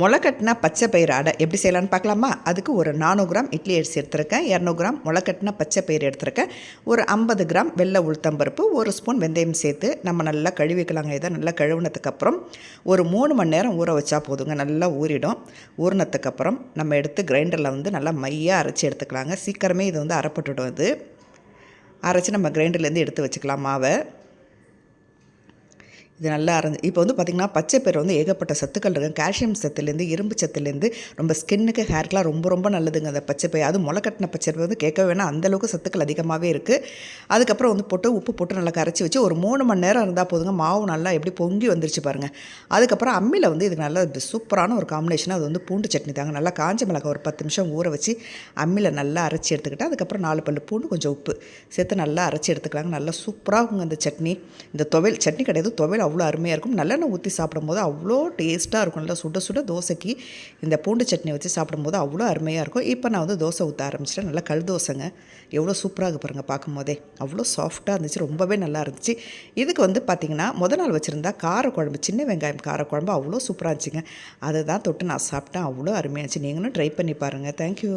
முளைக்கட்டின பச்சை பயிறு அடை. எப்படி செய்யலான்னு பார்க்கலாமா? அதுக்கு ஒரு நானூறு கிராம் இட்லி அரிசி எடுத்திருக்கேன். இரநூறு கிராம் முளைக்கட்டின பச்சை பயிறு எடுத்திருக்கேன். ஒரு ஐம்பது கிராம் வெள்ளை உளுத்தம்பருப்பு ஒரு ஸ்பூன் வெந்தயம் சேர்த்து நம்ம நல்லா கழுவிக்கலாங்க இதை நல்லா கழுவுனதுக்கப்புறம் ஒரு மூணு மணி நேரம் ஊற வச்சா போதுங்க. நல்லா ஊறிடும். ஊறினதுக்கப்புறம் நம்ம எடுத்து கிரைண்டரில் வந்து நல்லா மையாக அரைச்சி எடுத்துக்கலாங்க. சீக்கிரமே இது வந்து அரைப்பட்டுடும் இது அரைச்சி நம்ம கிரைண்டர்லேருந்து எடுத்து வச்சுக்கலாம் மாவை. இது நல்லா அரைஞ்சி இப்போ வந்து பார்த்திங்கன்னா பச்சை பயிறு வந்து ஏகப்பட்ட சத்துக்கள் இருக்குது கால்சியம் சத்துலேருந்து இரும்பு சத்துலேருந்து ரொம்ப ஸ்கின்னுக்கு ஹேர்க்கெலாம் ரொம்ப ரொம்ப நல்லதுங்க அந்த பச்சை பயிர் அது முளைக்கட்டின பச்சை பயிர் வந்து கேட்க வேணாம். அந்தளவுக்கு சத்துக்கள் அதிகமாகவே இருக்குது அதுக்கப்புறம் வந்து போட்டு உப்பு போட்டு நல்லா கரைச்சி வச்சு ஒரு மூணு மணி நேரம் இருந்தால் போதுங்க. மாவு நல்லா எப்படி பொங்கி வந்துருச்சு பாருங்கள் அதுக்கப்புறம் அம்மியில் வந்து இது நல்லா சூப்பரான ஒரு காம்பினேஷன் அது வந்து பூண்டு சட்னி தாங்க. நல்லா காஞ்ச மிளகாய் ஒரு பத்து நிமிஷம் ஊற வச்சு அம்மியில் நல்லா அரைச்சி எடுத்துக்கிட்டு அதுக்கப்புறம் நாலு பல்லு பூண்டு கொஞ்சம் உப்பு சேர்த்து நல்லா அரைச்சி எடுத்துக்கலாங்க. நல்லா சூப்பராக இருக்குங்க அந்த சட்னி. இந்த துவையல் சட்னி கிடையாது துவையல் அவ்வளோ அருமையாக இருக்கும். நல்லெண்ணெய் ஊற்றி சாப்பிடும்போது அவ்வளோ டேஸ்ட்டாக இருக்கும். நல்லா சுட சுட தோசைக்கு இந்த பூண்டு சட்னி வச்சு சாப்பிடும்போது அவ்வளோ அருமையாக இருக்கும். இப்போ நான் வந்து தோசை ஊற்ற ஆரம்பிச்சிட்டேன். நல்லா கல் தோசைங்க. எவ்வளோ சூப்பராக இருக்கு பாருங்கள் பார்க்கும்போதே. அவ்வளோ சாஃப்டாக இருந்துச்சு. ரொம்பவே நல்லா இருந்துச்சு. இதுக்கு வந்து பார்த்திங்கன்னா முத நாள் வச்சுருந்தா காரக்குழம்பு சின்ன வெங்காயம் காரக்குழம்பு அவ்வளோ சூப்பராக இருந்துச்சுங்க. அதை தான் தொட்டு நான் சாப்பிட்டேன். அவ்வளோ அருமையாக இருந்துச்சு. நீங்களும் ட்ரை பண்ணி பாருங்கள் தேங்க்யூ